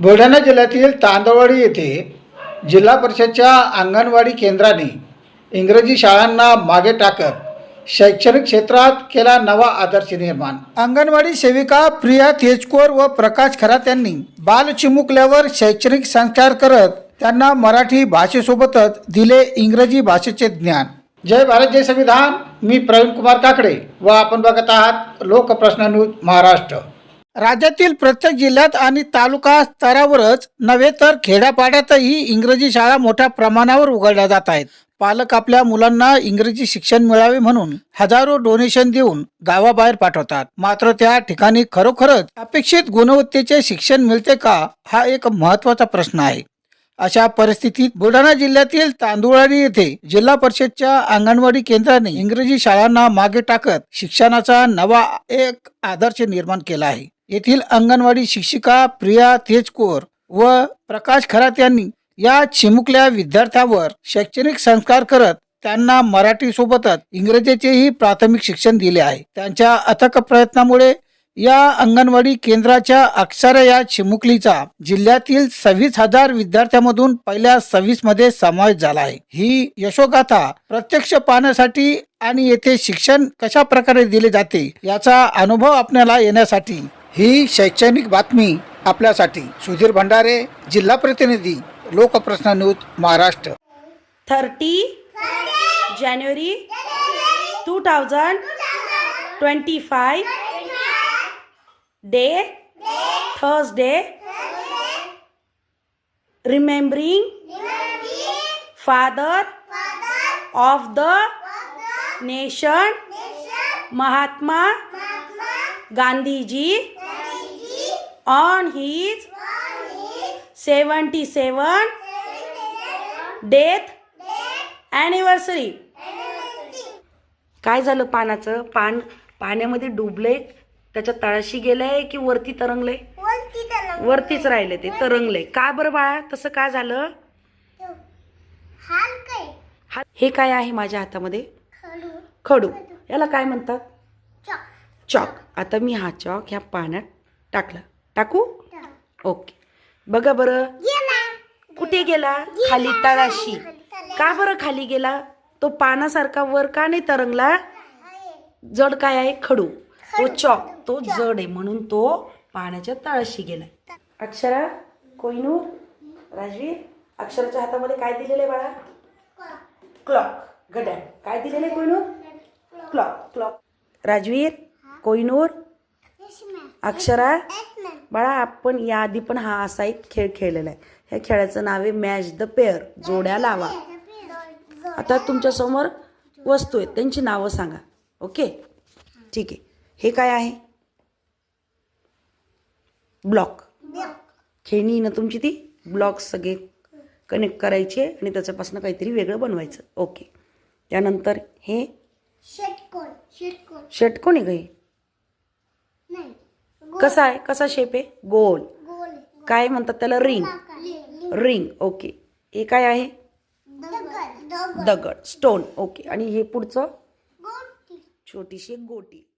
बुलढाणा जिल्ह्यातील तांदळवाडी येथे जिल्हा परिषदच्या अंगणवाडी केंद्राने इंग्रजी शाळांना मागे टाकत शैक्षणिक क्षेत्रात केला नवा आदर्श निर्माण. अंगणवाडी सेविका प्रिया तेजकोर व प्रकाश खरात यांनी बाल चिमुकल्यावर शैक्षणिक संस्कार करत त्यांना मराठी भाषेसोबतच दिले इंग्रजी भाषेचे ज्ञान. जय भारत जय संविधान. मी प्रवीण कुमार काकडे व आपण बघत आहात लोकप्रश्न न्यूज महाराष्ट्र. राज्यातील प्रत्येक जिल्ह्यात आणि तालुका स्तरावरच नव्हे तर खेड्यापाड्यातही इंग्रजी शाळा मोठ्या प्रमाणावर उघडल्या जात आहेत. पालक आपल्या मुलांना इंग्रजी शिक्षण मिळावे म्हणून हजारो डोनेशन देऊन गावाबाहेर पाठवतात. मात्र त्या ठिकाणी खरोखरच अपेक्षित गुणवत्तेचे शिक्षण मिळते का हा एक महत्त्वाचा प्रश्न आहे. अशा परिस्थितीत बुलढाणा जिल्ह्यातील तांदुळाडी येथे जिल्हा परिषदच्या अंगणवाडी केंद्राने इंग्रजी शाळांना मागे टाकत शिक्षणाचा नवा एक आदर्श निर्माण केला आहे. येथील अंगणवाडी शिक्षिका प्रिया तेजकोर व प्रकाश खरात यांनी या चिमुकल्या विद्यार्थ्यावर शैक्षणिक संस्कार करत त्यांना मराठी सोबतच इंग्रजीचेही प्राथमिक शिक्षण दिले आहे. त्यांच्या अथक प्रयत्नामुळे या अंगणवाडी केंद्राच्या अक्षर या चिमुकलीचा जिल्ह्यातील सव्वीस हजार विद्यार्थ्यांमधून पहिल्या सव्वीसमध्ये समावेश झाला आहे. ही यशोगाथा प्रत्यक्ष पाहण्यासाठी आणि येथे शिक्षण कशा प्रकारे दिले जाते याचा अनुभव आपल्याला येण्यासाठी ही शैक्षणिक बातमी आपल्यासाठी सुधीर भंडारे जिल्हा प्रतिनिधी Lokprashna news Maharashtra. Thirty January two thousand twenty five day Thursday remembering father of the nation Mahatma Gandhiji on his seventy seven death anniversary काय झालं पानाचं? पान पाण्यामध्ये डुबलंय त्याच्या तळाशी गेलंय की वरती तरंगलंय? वरतीच राहिले ते तरंगलंय. का बरं बाळा? तसं काय झालं? हा हे काय आहे माझ्या हातामध्ये? खडू. खडू. याला काय म्हणतात? चॉक. चॉक. आता मी हा चॉक ह्या पाण्यात टाकला. टाकू? ओके. बघा बरं. गेला. कुठे गेला. खाली तळाशी. का बरं खाली गेला? तो पानासारखा वर का नाही तरंगला? जड काय आहे? खडू. तो चॉक. तो जड आहे म्हणून तो पाण्याच्या तळाशी गेलाय अक्षरा कोहिनूर राजवीर अक्षराच्या हातामध्ये काय दिलेलं आहे बाळा? क्लॉक. घड्याळ. काय दिलेलं आहे कोहिनूर? क्लॉक. क्लॉक. राजवीर कोहिनूर अक्षरा बाळा आपण याआधी पण हा असा एक खेळ खेळलेला आहे. ह्या खेळाचं नाव आहे मॅच द पेअर जोड्या लावा. आता तुमच्यासमोर वस्तू आहेत. त्यांची नावं सांगा. ओके? ठीक आहे. हे काय आहे? ब्लॉक खेळणी ना तुमची ती? ब्लॉक सगळे कनेक्ट करायचे आणि त्याच्यापासून काहीतरी वेगळं बनवायचं. ओके. त्यानंतर हे षटकोन षटकोन आहे हे? कसा आहे? कसा शेप आहे? गोल. काय म्हणतात त्याला? रिंग. रिंग. ओके. हे काय आहे? दगड. स्टोन. ओके. आणि हे पुढचं? छोटीशी एक गोटी.